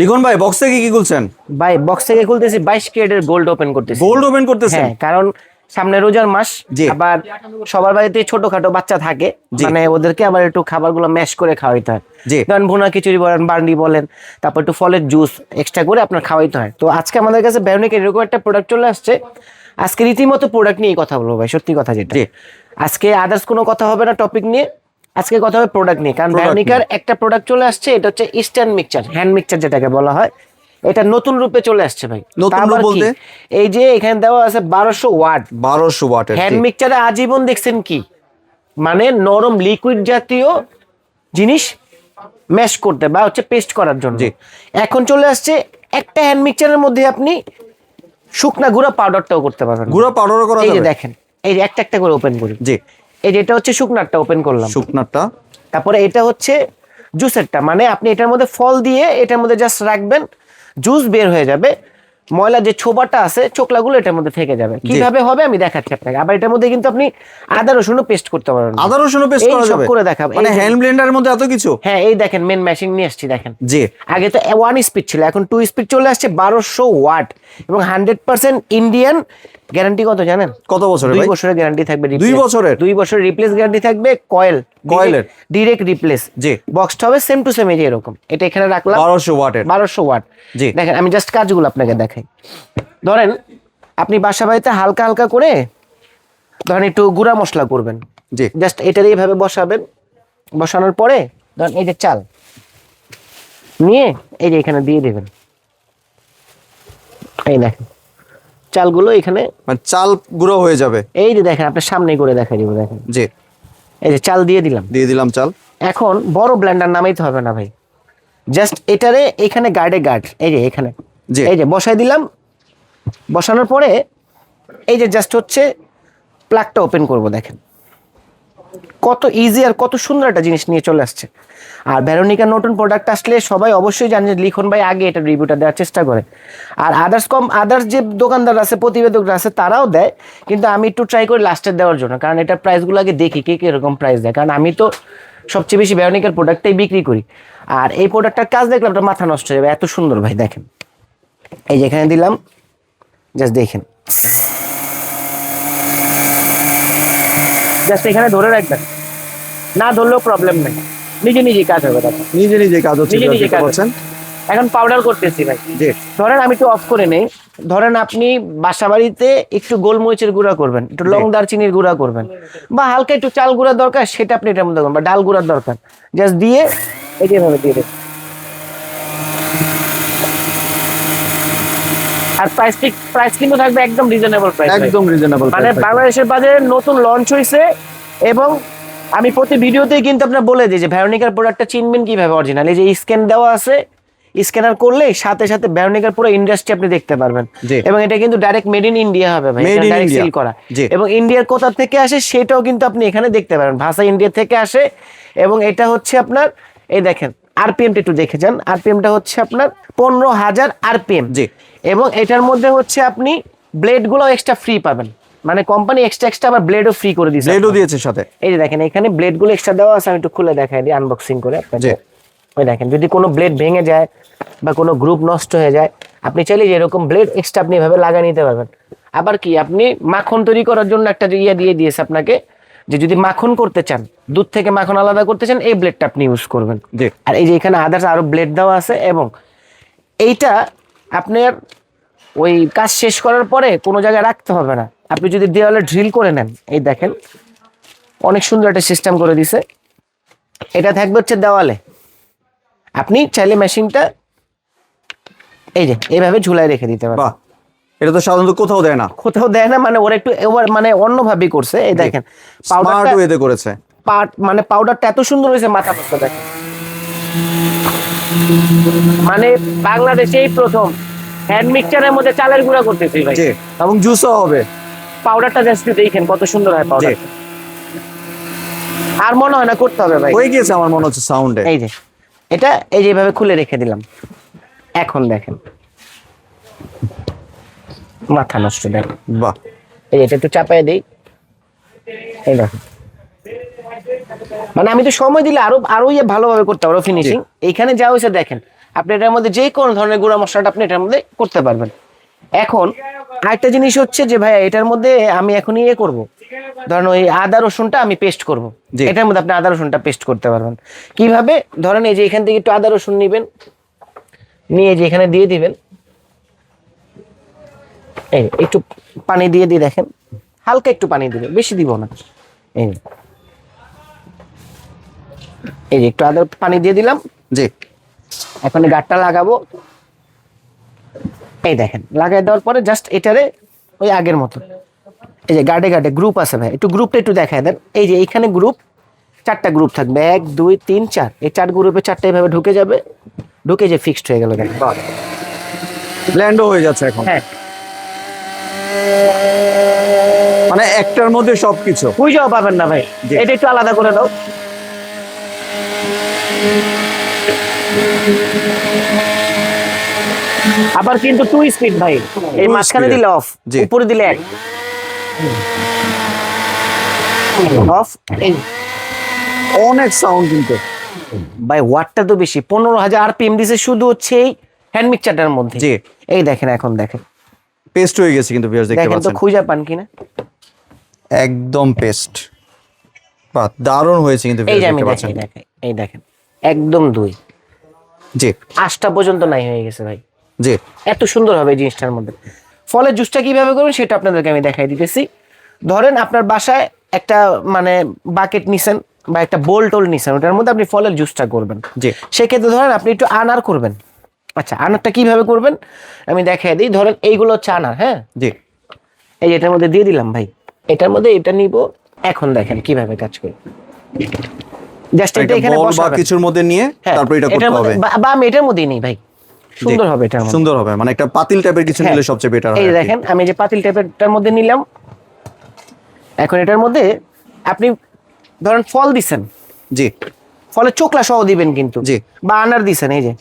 লিখন ভাই বক্স থেকে কি খুলছেন? ভাই বক্স থেকে খুলতেছি বাইশ ক্যারেটের গোল্ড ওপেন করতেছি। গোল্ড ওপেন করতেছেন? হ্যাঁ কারণ সামনে রোজার মাস। আবার সবার বাড়িতে ছোটখাটো বাচ্চা থাকে। মানে ওদেরকে আবার একটু খাবারগুলো ম্যাশ করে খাওয়াইতে হয়। কারণ ভুনা খিচুড়ি বলেন বার্নি বলেন তারপর একটু ফলের জুস এক্সট্রা করে আপনার খাওয়াইতে হয়। তো আজকে আমাদের কাছে ভ্যারনিক এরকম একটা প্রোডাক্ট চলে আসছে। আজকে রীতিমতো প্রোডাক্ট নিয়ে কথা বলব ভাই সত্যি কথা যেটা। আজকে আদার্স কোনো কথা হবে না টপিক নিয়ে। আজকে কথা হবে প্রোডাক্ট নিয়ে কারণ ভ্যারনিকার একটা প্রোডাক্ট চলে আসছে এটা হচ্ছে ইস্টার্ন মিক্সচার হ্যান্ড মিক্সচার যেটাকে বলা হয়। এটা নতুন রূপে চলে আসছে ভাই। নতুন রূপ বলতে? এই যে এখানে দেওয়া আছে বারোশো ওয়াট। বারোশো ওয়াট হ্যান্ড মিক্সচারে আজীবন দেখছেন কি? মানে নরম লিকুইড জাতীয় জিনিস ম্যাশ করতে বা হচ্ছে পেস্ট করার জন্য। এখন চলে আসছে একটা হ্যান্ড মিক্সচারের মধ্যে আপনি শুকনা গুঁড়া পাউডারটাও করতে পারবেন। গুঁড়ো পাউডারও করা এই যে দেখেন এই যে একটা একটা করে ওপেন করি। জি। এই যে এটা হচ্ছে শুকনারটা ওপেন করলাম। শুকনারটা। তারপরে এটা হচ্ছে জুসেরটা মানে আপনি এটার মধ্যে ফল দিয়ে এটার মধ্যে জাস্ট রাখবেন জুস বের হয়ে যাবে ময়লা যে ছোবাটা আছে চোকলাগুলো এটার মধ্যে থেকে যাবে। কীভাবে হবে আমি দেখাচ্ছি আপনাকে। আবার এটার মধ্যে কিন্তু আপনি আদা রসুনও পেস্ট করতে পারবেন আদা রসুনও পেস্ট করা যাবে। করে দেখাবো। মানে হ্যান্ড ব্লেন্ডারের মধ্যে এত কিছু? হ্যাঁ এই দেখেন মেন মেশিন নিয়ে আসছি দেখেন। জি। আগে তো ওয়ান স্পিড ছিল এখন টু স্পিড চলে আসছে বারোশো ওয়াট। এবং হান্ড্রেড পার্সেন্ট ইন্ডিয়ান গ্যারান্টি কত জানেন? কত বছরের দুই বছরের গ্যারান্টি থাকবে দুই বছরের? দুই বছরের রিপ্লেস গ্যারান্টি থাকবে কয়েল কয়েলের? ডিরেক্ট রিপ্লেস জি। বক্সটা হবে সেম টু সেম এই যে এরকম। এটা এখানে রাখলাম। বারোশো ওয়াটের বারোশো ওয়াট জি। দেখেন আমি জাস্ট কাজগুলো আপনাকে দেখাই। ধরেন আপনি বাসা বাড়িতে হালকা হালকা করে ধরেন একটু গুঁড়া মশলা করবেন। জি। জাস্ট এটার এইভাবে বসাবেন। বসানোর পরে ধরেন এই যে চাল। নিয়ে এই যে এখানে দিয়ে দেবেন। এই দেখেন। চালগুলো এখানে মানে চাল গুঁড়ো হয়ে যাবে। এই যে দেখেন আপনার সামনে করে দেখাই দিব দেখেন। জি। এই যে চাল দিয়ে দিলাম। দিয়ে দিলাম চাল। এখন বড় ব্লেন্ডার নামাইতে হবে না ভাই। জাস্ট এটারে এখানে গার্ডে গার্ড এই যে এখানে। জি। এই যে বসাই দিলাম। বসানোর পরে এই যে জাস্ট হচ্ছে প্লাগটা ওপেন করব দেখেন। কত ইজি আর কত সুন্দর একটা জিনিস নিয়ে চলে আসছে। আর ভ্যারোনিকার নতুন প্রোডাক্ট আসলে সবাই অবশ্যই জানে যে লিখন ভাই আগে এটা রিভিউটা দেওয়ার চেষ্টা করে। আর আদার্স কম আদার্স যে দোকানদার আছে, প্রতিবেদকরা আছে, তারাও দেয়। কিন্তু আমি একটু ট্রাই করি লাস্টের দেওয়ার জন্য। কারণ এটার প্রাইসগুলো আগে দেখি, কে কীরকম প্রাইস দেয়। কারণ আমি তো সবচেয়ে বেশি ভ্যারোনিকার প্রোডাক্টটাই বিক্রি করি। আর এই প্রোডাক্টটার কাজ দেখলে আপনার মাথা নষ্ট হয়ে যাবে, এত সুন্দর ভাই, দেখেন। এই যেখানে দিলাম জাস্ট দেখেন। জাস্ট এখানে ধরে রাখবেন না ধরলেও প্রবলেম নেই। নিজে নিজে কাজ হবে দেখেন নিজে নিজে কাজ হচ্ছে নিজে নিজে কাজ পাচ্ছেন এখন পাউডার করতেছি ভাই। জি। ধরেন আমি একটু অফ করে নেই। ধরেন আপনি বাসা বাড়িতে একটু গোলমরিচের গুঁড়া করবেন একটু লং দারচিনির গুঁড়া করবেন বা হালকা একটু চাল গুঁড়া দরকার সেটা আপনি এটার মধ্যে করবেন বা ডাল গুঁড়ার দরকার। জাস্ট দিয়ে এই দিয়ে দেবেন। আর প্রাইস ঠিক প্রাইস কিন্তু থাকবে একদম রিজনেবল প্রাইস একদম রিজনেবল মানে বাংলাদেশের বাজারে নতুন লঞ্চ হয়েছে এবং আমি প্রতি ভিডিওতেই কিন্তু আপনার বলে দিই যে ভ্যারোনিকার প্রোডাক্টটা চিনবেন কীভাবে অরিজিনাল এই যে স্ক্যান দেওয়া আছে স্ক্যানার করলে সাথে সাথে ভ্যারোনিকার পুরো ইন্ডাস্ট্রি আপনি দেখতে পারবেন। এবং এটা কিন্তু ডাইরেক্ট মেড ইন ইন্ডিয়া হবে ভাই। ডাইরেক্ট সিল করা। এবং ইন্ডিয়ার কোথা থেকে আসে সেটাও কিন্তু আপনি এখানে দেখতে পারেন ভাষা ইন্ডিয়া থেকে আসে এবং এটা হচ্ছে আপনার এই দেখেন আরপিএমটা একটু দেখে যান। আরপিএমটা হচ্ছে আপনার পনেরো হাজার আরপিএম জি। এবং এটার মধ্যে হচ্ছে আপনি ব্লেডগুলো এক্সট্রা ফ্রি পাবেন। মানে কোম্পানি এক্সট্রা এক্সট্রা আবার ব্লেডও ফ্রি করে দিয়েছে ব্লেডও দিয়েছে সাথে। এই যে দেখেন এখানে ব্লেডগুলো এক্সট্রা দেওয়া আছে আমি একটু খুলে দেখাই দিই আনবক্সিং করে আপনাকে। ওই দেখেন যদি কোনো ব্লেড ভেঙে যায় বা কোনো গ্রুপ নষ্ট হয়ে যায় আপনি চাইলে যে এরকম ব্লেড এক্সট্রা আপনি এভাবে লাগিয়ে নিতে পারবেন। আবার কি আপনি মাখন তৈরি করার জন্য একটা ইয়ে দিয়ে দিয়েছে আপনাকে যে যদি মাখন করতে চান দুধ থেকে মাখন আলাদা করতে চান এই ব্লেডটা আপনি ইউজ করবেন। জি। আর এই যে এখানে আদার্স আরও ব্লেড দেওয়া আছে এবং এইটা আপনার ওই কাজ শেষ করার পরে কোনো জায়গায় রাখতে হবে না। আপনি যদি দেওয়ালে ড্রিল করে নেন এই দেখেন অনেক সুন্দর একটা সিস্টেম করে দিছে। এটা থাকবে হচ্ছে দেওয়ালে। আপনি চাইলে মেশিনটা এই যে এইভাবে ঝুলাই রেখে দিতে পারেন। এটা তো সাধারণত কোথাও দেয় না। কোথাও দেয় না মানে ওরা একটু এবার মানে অন্যভাবেই করছে। এই দেখেন পাউডারটা করেছে। পাট মানে পাউডারটা এত সুন্দর হয়েছে মাথা পড়তে দেখেন। মানে বাংলাদেশেই প্রথম হ্যান্ড মিক্সচারের মধ্যে চালের গুঁড়া করতেছি ভাই। এবং জুসও হবে। পাউডারটা জাস্ট দেখেন কত সুন্দর হয় পাউডার আর মনে হয় না করতে হবে ভাই। হয়ে গিয়েছে আমার মনে হচ্ছে সাউন্ডে এই যে এটা এই যে এইভাবে খুলে রেখে দিলাম। এখন দেখেন। মাথা নষ্ট দেখেন বাহ। এই যে এটা একটু চাপায় দিই। এই দেখো মানে আমি তো সময় দিলে আরও আরও ইয়ে ভালোভাবে করতে পারব ফিনিশিং এইখানে যা হয়েছে দেখেন আপনি এটার মধ্যে যে কোনো ধরনের গুঁড়া মশলাটা আপনি এটার মধ্যে করতে পারবেন। এখন আরেকটা জিনিস হচ্ছে যে ভাইয়া এটার মধ্যে আমি এখন ইয়ে করব। ধরেন ওই আদা রসুনটা আমি পেস্ট করব। এটার মধ্যে আপনি আদা রসুনটা পেস্ট করতে পারবেন। কীভাবে? ধরেন এই যে এখান থেকে একটু আদা রসুন নেবেন। নিয়ে যে এখানে দিয়ে দিবেন। এই একটু পানি দিয়ে দিয়ে দেখেন। হালকা একটু পানি দিবে বেশি দিব না। এই। এই যে একটু আদা পানি দিয়ে দিলাম। জি। এখন গাঁটটা লাগাবো। এই দেখেন লাগাই দেওয়ার পরে জাস্ট এটারে ওই আগের মতো। এই যে গার্ডে গার্ডে গ্রুপ আছে ভাই একটু গ্রুপটা একটু দেখায় দেন। এই যে এইখানে গ্রুপ চারটা গ্রুপ থাকবে। এক দুই তিন চার। এই চার গ্রুপে চারটা এভাবে ঢুকে যাবে। ঢুকে যে ফিক্সড হয়ে গেল দেখেন। ব্ল্যান্ডও হয়ে যাচ্ছে এখন। হ্যাঁ। মানে একটার মধ্যে সবকিছু। বুঝাও পাবেন না ভাই। এটা একটু আলাদা করে দাও। আবার কিন্তু টু স্পিড ভাই। এই মাঝখানে দিলে অফ। উপরে দিলে এক। অফ অনেক সাউন্ড কিন্তু। ভাই ওয়াটটা তো বেশি। পনেরো হাজার আর আরপিএম দিছে শুধু হচ্ছে এই হ্যান্ড মিক্সচারটার মধ্যে। জি। এই দেখেন এখন দেখেন। পেস্ট হয়ে গেছে কিন্তু ভিউয়ার্স দেখতে দেখেন তো পাচ্ছেন। খুঁজে পান কিনা একদম পেস্ট বাহ দারুণ হয়েছে কিন্তু আমি দেখতে পাচ্ছেন। এই দেখেন। একদম দুই। জি। আশটা পর্যন্ত নাই হয়ে গেছে ভাই। জি। এত সুন্দর হবে জিনিসটার মধ্যে। ফলের জুসটা কীভাবে করবেন সেটা আপনাদেরকে আমি দেখাই দিতেছি। ধরেন আপনার বাসায় একটা মানে বাকেট নিছেন বা একটা বোল টোল নিছেন ওটার মধ্যে আপনি ফলের জুসটা করবেন। জি। সেক্ষেত্রে ধরেন আপনি একটু আনার করবেন। আচ্ছা আনারটা কীভাবে করবেন? আমি দেখাই দিই। ধরেন এইগুলো হচ্ছে আনার হ্যাঁ? জি। এই যে এটার মধ্যে দিয়ে দিলাম ভাই। এটার মধ্যে এটা নিব। এখন দেখেন কীভাবে কাজ করি। জাস্ট এটা এখানে বসাবেন। কিছুর মধ্যে নিয়ে হ্যাঁ, তারপর এটা করতে মধ্যে- হবে। বা- আমি এটার মধ্যেই নেই ভাই। সুন্দর হবে মধ্যে। সুন্দর হবে মানে একটা পাতিল টাইপের কিছু হ্যাঁ। নিলে সবচেয়ে বেটার এই হয় যে দেখেন আমি যে পাতিল টাইপেরটার মধ্যে নিলাম। এখন এটার মধ্যে আপনি ধরেন ফল দিছেন। জি। ফলের চোকলা সহ দিবেন কিন্তু। জি। বা আনার দিছেন এই যে।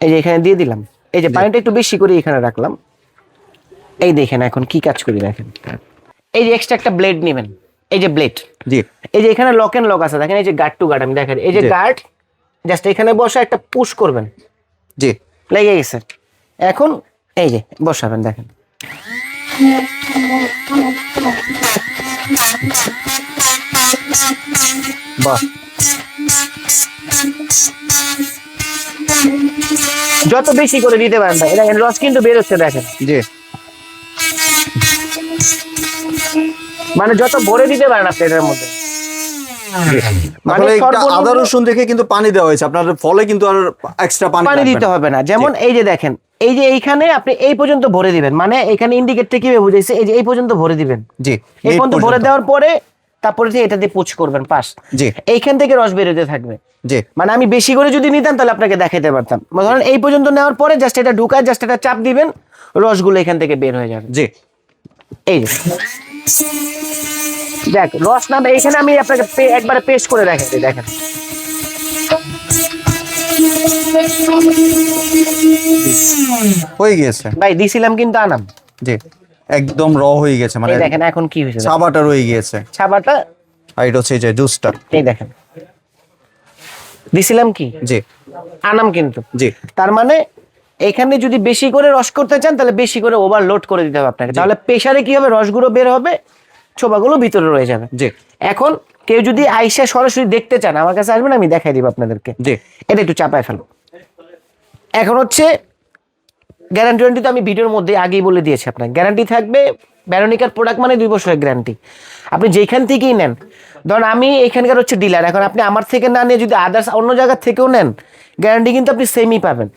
এই যে এখানে দিয়ে দিলাম। এই যে পানিটা একটু বেশি করে এখানে রাখলাম। এই দেখেন এখন কি কাজ করি দেখেন। এই যে এক্সট্রা একটা ব্লেড নেবেন। এই যে ব্লেড জি। এই যে এখানে লক এন্ড লক আছে দেখেন এই যে গার্ড টু গার্ড আমি দেখেন এই যে গার্ড জাস্ট এখানে বসে একটা পুশ করবেন। জি। লেগে গেছে। এখন এই যে বসাবেন দেখেন। বাহ। যত বেশি করে দিতে পারেন ভাই দেখেন রস কিন্তু বেরোচ্ছে দেখেন। জি। মানে যত ভরে দিতে পারেন আপনি এটার মধ্যে। মানে আদা রসুন দেখে কিন্তু পানি দেওয়া হয়েছে। আপনার ফলে কিন্তু আর এক্সট্রা পানি পানি দিতে হবে না। যেমন এই যে দেখেন এই যে এইখানে আপনি এই পর্যন্ত ভরে দিবেন। মানে এখানে ইন্ডিকেটটা কীভাবে বুঝাইছে? এই যে এই পর্যন্ত ভরে দিবেন। জি এই পর্যন্ত ভরে দেওয়ার পরে তারপরে যে এটা দিয়ে পুচ করবেন পাস। জি। এইখান থেকে রস বেরোতে থাকবে। জি। মানে আমি বেশি করে যদি নিতাম তাহলে আপনাকে দেখাতে পারতাম। ধরেন এই পর্যন্ত নেওয়ার পরে জাস্ট এটা ঢুকায় জাস্ট এটা চাপ দিবেন রসগুলো এখান থেকে বের হয়ে যাবে। জি। এই দেখ রস না এইখানে আমি আপনাকে একবারে পেস্ট করে দেখাচ্ছি দেখেন। হয়ে গেছে ভাই দিছিলাম কিন্তু আনাম। জি একদম র হয়ে গেছে মানে দেখেন এখন কি হয়েছে। ছাবাটা রয়ে গিয়েছে। ছাবাটা? আর এটা হচ্ছে যে জুসটা এই দেখেন। দিছিলাম কি? জি। আনাম কিন্তু। জি। তার মানে এখানে যদি বেশি করে রস করতে চান তাহলে বেশি করে ওভারলোড করে দিতে হবে আপনাকে। তাহলে প্রেশারে কি হবে রসগুলো বের হবে? ছোবাগুলো ভিতরে রয়ে যাবে। জি। এখন কেউ যদি আইসা সরাসরি দেখতে চান আমার কাছে আসবেন আমি দেখাই দিব আপনাদেরকে। জি। এটা একটু চাপায় ফেলো। এখন হচ্ছে গ্যারান্টি ওয়ারেন্টি তো আমি ভিডিওর মধ্যে আগেই বলে দিয়েছি আপনাকে। গ্যারান্টি থাকবে ব্যারোনিকার প্রোডাক্ট মানে দুই বছরের গ্যারান্টি আপনি যেখান থেকেই নেন ধরুন আমি এখানকার হচ্ছে ডিলার এখন আপনি আমার থেকে না নিয়ে যদি আদার্স অন্য জায়গার থেকেও নেন গ্যারান্টি কিন্তু আপনি সেমই পাবেন।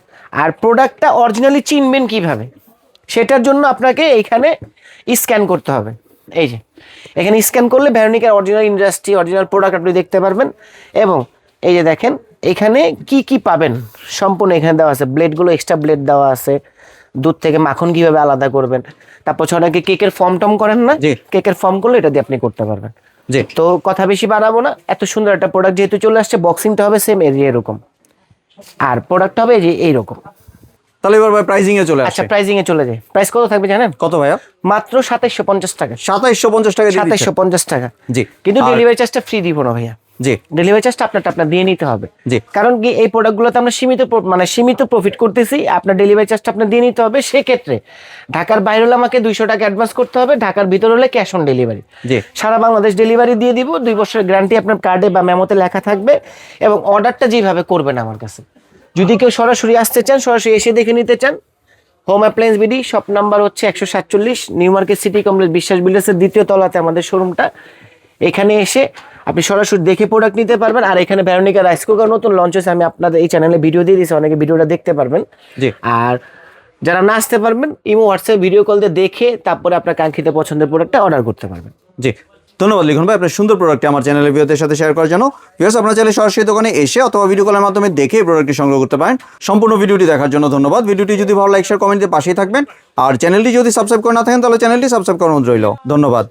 আর প্রোডাক্টটা অরিজিনালি চিনবেন কীভাবে? সেটার জন্য আপনাকে এইখানে স্ক্যান করতে হবে। এই যে এখানে স্ক্যান করলে ভ্যারোনিকার অরিজিনাল ইন্ডাস্ট্রি অরিজিনাল প্রোডাক্ট আপনি দেখতে পারবেন এবং এই যে দেখেন এখানে কি কি পাবেন? সম্পূর্ণ এখানে দেওয়া আছে। ব্লেডগুলো এক্সট্রা ব্লেড দেওয়া আছে। দুধ থেকে মাখন কীভাবে আলাদা করবেন? তারপর হচ্ছে অনেকে কেকের ফর্ম টম করেন না। কেকের ফর্ম করলে এটা দিয়ে আপনি করতে পারবেন। তো কথা বেশি বাড়াবো না। এত সুন্দর একটা প্রোডাক্ট যেহেতু চলে আসছে বক্সিংটা হবে সেম এরিয়া এরকম। আর প্রোডাক্ট হবে যে এইরকম। তাহলে এবার ভাই প্রাইজিং এ চলে আসে। আচ্ছা প্রাইজিং এ চলে যায় প্রাইস কত থাকবে জানেন? কত ভাইয়া? মাত্র সাতাইশশো পঞ্চাশ টাকা। সাতাইশশো পঞ্চাশ টাকা দিয়ে সাতাইশশো দিচ্ছে পঞ্চাশ টাকা। জি। কিন্তু ডেলিভারি চার্জটা ফ্রি দিব না ভাইয়া। জি। ডেলিভারি চার্জটা আপনারটা আপনার দিয়ে নিতে হবে। জি। কারণ কি এই প্রোডাক্টগুলোতে আমরা সীমিত মানে সীমিত প্রফিট করতেছি আপনার ডেলিভারি চার্জটা আপনার দিয়ে নিতে হবে। সেক্ষেত্রে ঢাকার বাইরে হলে আমাকে দুইশো টাকা অ্যাডভান্স করতে হবে ঢাকার ভিতর হলে ক্যাশ অন ডেলিভারি জি। সারা বাংলাদেশ ডেলিভারি দিয়ে দিব দুই বছরের গ্যারান্টি আপনার কার্ডে বা মেমোতে লেখা থাকবে এবং অর্ডারটা যেভাবে করবেন আমার কাছে। যদি কেউ সরাসরি আসতে চান সরাসরি এসে দেখে নিতে চান home appliance BD shop number হচ্ছে একশো সাতচল্লিশ নিউ মার্কেট সিটি কমপ্লেক্স বিশ্বাস বিল্ডার্সের দ্বিতীয় তলাতে আমাদের শোরুমটা এখানে এসে আপনি সরাসরি দেখে প্রোডাক্ট নিতে পারবেন। আর এখানে ভ্যারোনিকা রাইস কুকার নতুন লঞ্চ হয়েছে। আমি আপনাদের এই চ্যানেলে ভিডিও দিয়ে দিয়েছি অনেকে ভিডিওটা দেখতে পারবেন। জি। আর যারা না আসতে পারবেন ইমো হোয়াটসঅ্যাপ ভিডিও কল দিয়ে দেখে তারপরে আপনার কাঙ্ক্ষিত পছন্দের প্রোডাক্টটা অর্ডার করতে পারবেন। জি। ধন্যবাদ লিখন ভাই আপনার সুন্দর প্রোডাক্টটি আমার চ্যানেলের ভিউদের সাথে শেয়ার করার জন্য। ভিউয়ার্স আপনার চাইলে সরাসরি দোকানে এসে অথবা ভিডিও কলের মাধ্যমে দেখে প্রোডাক্টটি সংগ্রহ করতে পারেন। সম্পূর্ণ ভিডিওটি দেখার জন্য ধন্যবাদ। ভিডিওটি যদি ভালো লাইক শেয়ার কমেন্ট পাশেই থাকবেন। আর চ্যানেলটি যদি সাবস্ক্রাইব করে না থাকেন তাহলে চ্যানেলটি সাবস্ক্রাইব করার অনুরোধ রইল। ধন্যবাদ।